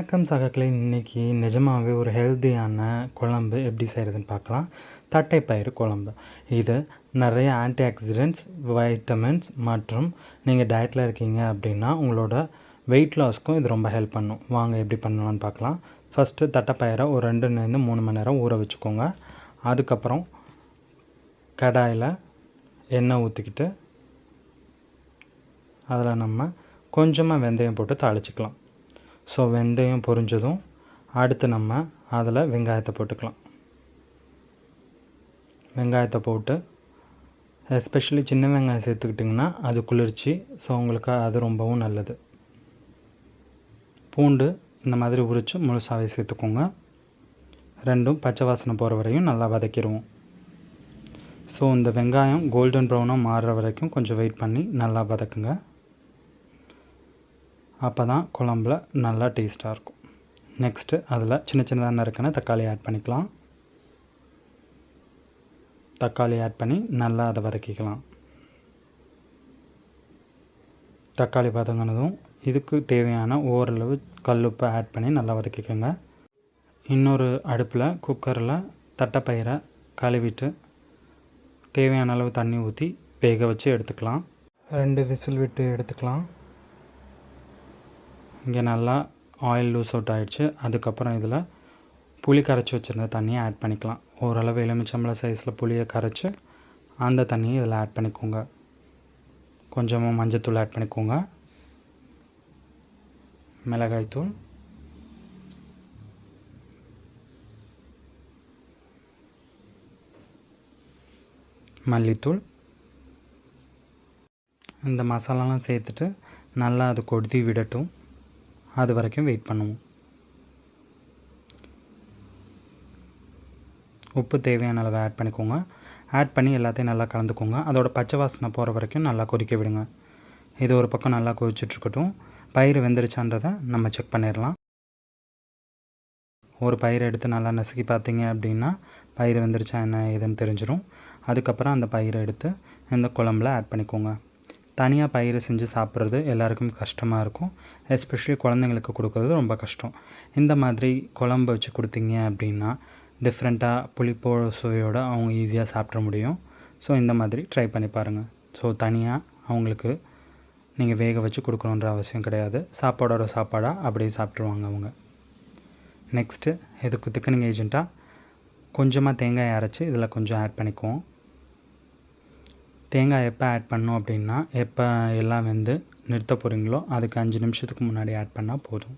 வணக்கம் சகக்களே இன்றைக்கி நிஜமாகவே ஒரு ஹெல்த்தியான குழம்பு எப்படி செய்கிறதுன்னு பார்க்கலாம். தட்டைப்பயிறு குழம்பு. இது நிறைய ஆன்டி ஆக்சிடென்ட்ஸ் வைட்டமின்ஸ் மற்றும் நீங்கள் டயட்டில் இருக்கீங்க அப்படின்னா உங்களோட வெயிட் லாஸ்க்கும் இது ரொம்ப ஹெல்ப் பண்ணும். வாங்க எப்படி பண்ணலாம்னு பார்க்கலாம். ஃபஸ்ட்டு தட்டைப்பயிரை ஒரு ரெண்டுலேருந்து மூணு மணி நேரம் ஊற வச்சுக்கோங்க. அதுக்கப்புறம் கடாயில் எண்ணெய் ஊற்றிக்கிட்டு அதில் நம்ம கொஞ்சமாக வெந்தயம் போட்டு தாளிச்சிக்கலாம். ஸோ வெந்தயம் பொரிஞ்சதும் அடுத்து நம்ம அதில் வெங்காயத்தை போட்டுக்கலாம். வெங்காயத்தை போட்டு எஸ்பெஷலி சின்ன வெங்காயம் சேர்த்துக்கிட்டிங்கன்னா அது குளிர்ச்சி ஸோ உங்களுக்கு அது ரொம்பவும் நல்லது. பூண்டு இந்த மாதிரி உரித்து முழுசாகவே சேர்த்துக்கோங்க. ரெண்டும் பச்சை வாசனை போகிற வரையும் நல்லா வதக்கிடுவோம் ஸோ இந்த வெங்காயம் கோல்டன் ப்ரௌனாக மாறுற வரைக்கும் கொஞ்சம் வெயிட் பண்ணி நல்லா வதக்குங்க. அப்போ தான் குழம்புல நல்லா டேஸ்ட்டாக இருக்கும். நெக்ஸ்ட்டு அதில் சின்ன சின்னதாக நறுக்கின தக்காளி ஆட் பண்ணிக்கலாம். தக்காளி ஆட் பண்ணி நல்லா அதை வதக்கிக்கலாம். தக்காளி வதங்கினதும் இதுக்கு தேவையான ஓரளவு கல்லுப்பை ஆட் பண்ணி நல்லா வதக்கிக்கோங்க. இன்னொரு அடுப்பில் குக்கரில் தட்டைப்பயிரை கழுவிட்டு தேவையான அளவு தண்ணி ஊற்றி வேக வச்சு எடுத்துக்கலாம். ரெண்டு விசில் விட்டு எடுத்துக்கலாம். இங்கே நல்லா ஆயில் லூஸ் அவுட் ஆகிடுச்சு அதுக்கப்புறம் இதில் புளி கரைச்சி வச்சுருந்த தண்ணியை ஆட் பண்ணிக்கலாம். ஓரளவு எலுமிச்சம்பளம் சைஸில் புளியை கரைச்சி அந்த தண்ணியை இதில் ஆட் பண்ணிக்கோங்க. கொஞ்சமாக மஞ்சத்தூள் ஆட் பண்ணிக்கோங்க. மிளகாய்த்தூள். மல்லித்தூள். இந்த மசாலாலாம் சேர்த்துட்டு நல்லா அது கொதி விடட்டும். அது வரைக்கும் வெயிட் பண்ணுவோம். உப்பு தேவையான அளவு ஆட் பண்ணிக்கோங்க. ஆட் பண்ணி எல்லாத்தையும் நல்லா கலந்துக்கோங்க. அதோட பச்சை வாசனை போகிற வரைக்கும் நல்லா கொதிக்க விடுங்க. இது ஒரு பக்கம் நல்லா கொதிச்சுட்ருக்கட்டும். பயிர் வெந்துருச்சான்றதை நம்ம செக் பண்ணிடலாம். ஒரு பயிர் எடுத்து நல்லா நசுக்கி பார்த்தீங்க அப்படின்னா பயிர் வெந்துருச்சா என்ன ஏதுன்னு தெரிஞ்சிடும் அதுக்கப்புறம் அந்த பயிரை எடுத்து இந்த குழம்புல ஆட் பண்ணிக்கோங்க. தனியாக பயிர் செஞ்சு சாப்பிட்றது எல்லாருக்கும் கஷ்டமாக இருக்கும். எஸ்பெஷலி குழந்தைங்களுக்கு கொடுக்குறது ரொம்ப கஷ்டம். இந்த மாதிரி குழம்பு வச்சு கொடுத்தீங்க அப்படின்னா டிஃப்ரெண்ட்டாக புளிப்போ சுவையோடு அவங்க ஈஸியாக சாப்பிட முடியும். ஸோ இந்த மாதிரி ட்ரை பண்ணி பாருங்கள் ஸோ தனியாக அவங்களுக்கு நீங்கள் வேக வச்சு கொடுக்கணுன்ற அவசியம் கிடையாது. சாப்பாடோட சாப்பாடாக அப்படியே சாப்பிட்ருவாங்க அவங்க. நெக்ஸ்ட்டு இதுக்கு திக்கனிங் ஏஜெண்ட்டாக கொஞ்சமாக தேங்காய் அரைச்சி இதில் கொஞ்சம் ஆட் பண்ணிக்குவோம். தேங்காய் எப்போ ஆட் பண்ணோம் அப்படின்னா எப்போ எல்லாம் வந்து நிறுத்த போகிறீங்களோ அதுக்கு அஞ்சு நிமிஷத்துக்கு முன்னாடி ஆட் பண்ணால் போதும்.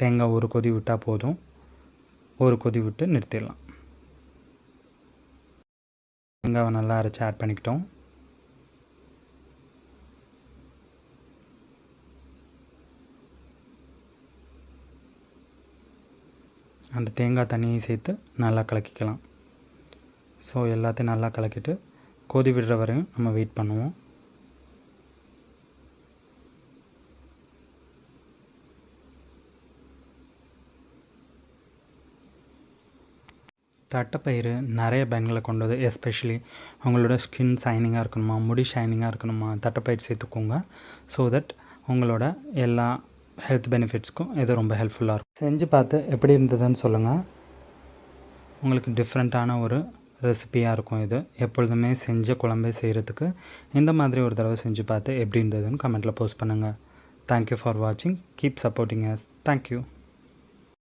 தேங்காய் ஒரு கொதி விட்டால் போதும். ஒரு கொதி விட்டு நிறுத்திடலாம். தேங்காவை நல்லா அரைச்சி ஆட் பண்ணிக்கிட்டோம். அந்த தேங்காய் தண்ணியை சேர்த்து நல்லா கலக்கிக்கலாம். ஸோ எல்லாத்தையும் நல்லா கலக்கிட்டு கொதி விடுற வரையும் நம்ம வெயிட் பண்ணுவோம். தட்டைப்பயிறு நிறைய பயன்களை கொண்டது எஸ்பெஷலி உங்களோட ஸ்கின் ஷைனிங்காக இருக்கணுமா முடி ஷைனிங்காக இருக்கணுமா தட்டைப்பயிர் சேர்த்துக்கோங்க. ஸோ தட் உங்களோட எல்லா ஹெல்த் பெனிஃபிட்ஸ்க்கும் இது ரொம்ப ஹெல்ப்ஃபுல்லாக இருக்கும். செஞ்சு பார்த்து எப்படி இருந்ததுன்னு சொல்லுங்கள் உங்களுக்கு டிஃப்ரெண்ட்டான ஒரு ரெசிபியாக இருக்கும் இது. எப்பொழுதுமே செஞ்ச குழம்பே செய்கிறதுக்கு இந்த மாதிரி ஒரு தடவை செஞ்சு பார்த்து எப்படி இருந்ததுன்னு கமெண்ட்டில் போஸ்ட் பண்ணுங்கள் தேங்க்யூ ஃபார் வாட்சிங் keep supporting us thank you